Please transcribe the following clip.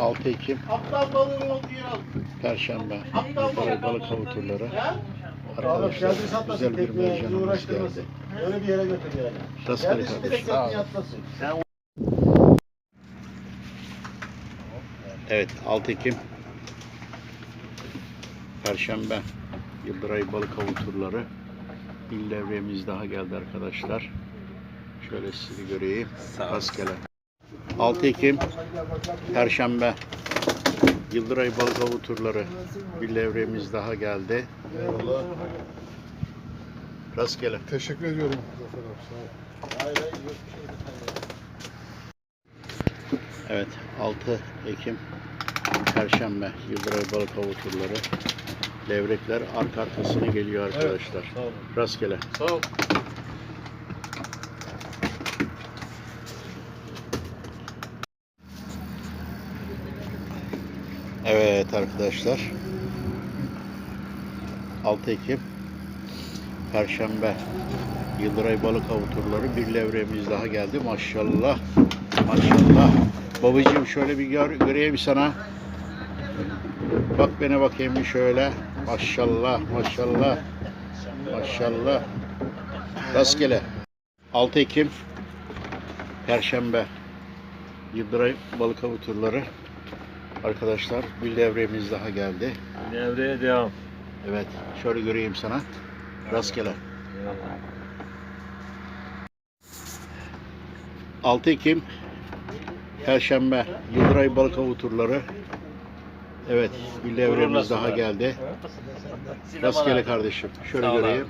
6 Ekim Aptal. Perşembe Yukarı balık. balık avı Ha? Arkadaşlar güzel bir tekneye, mercanımız uğraştırmasın. geldi. Öyle bir yere götür yani. Rastgele Kendisi bir de kardeşim. tekneye atlasın. Evet 6 Ekim Perşembe Yıldıray Balık Avı turları bir levremiz daha geldi arkadaşlar. Şöyle sizi göreyim. Rastgele. 6 Ekim Perşembe Yıldıray Balık Avı turları bir levremiz daha geldi. Eyvallah. Rastgele. Teşekkür ediyorum. Zafer abi, sağ ol. Evet 6 Ekim Perşembe Yıldıray Balık Avı turları Levrekler arka arkasına geliyor arkadaşlar. Sağ olun. Rastgele. Sağ ol. Evet arkadaşlar. 6 Ekim Perşembe Yıldıray Balık Avı turları bir levremiz daha geldi. Maşallah. Maşallah. Babacığım şöyle bir gör, göreyim sana. Bak bana bakayım bir şöyle. Maşallah, maşallah. Maşallah. Rastgele. 6 Ekim Perşembe Yıldıray Balık Avı turları Arkadaşlar bir levremiz daha geldi. Devreye devam. Evet şöyle göreyim sana. Rastgele. 6 Ekim Perşembe Yıldıray Balık Avı turları. Evet bir levremiz daha geldi. Rastgele kardeşim. Şöyle göreyim.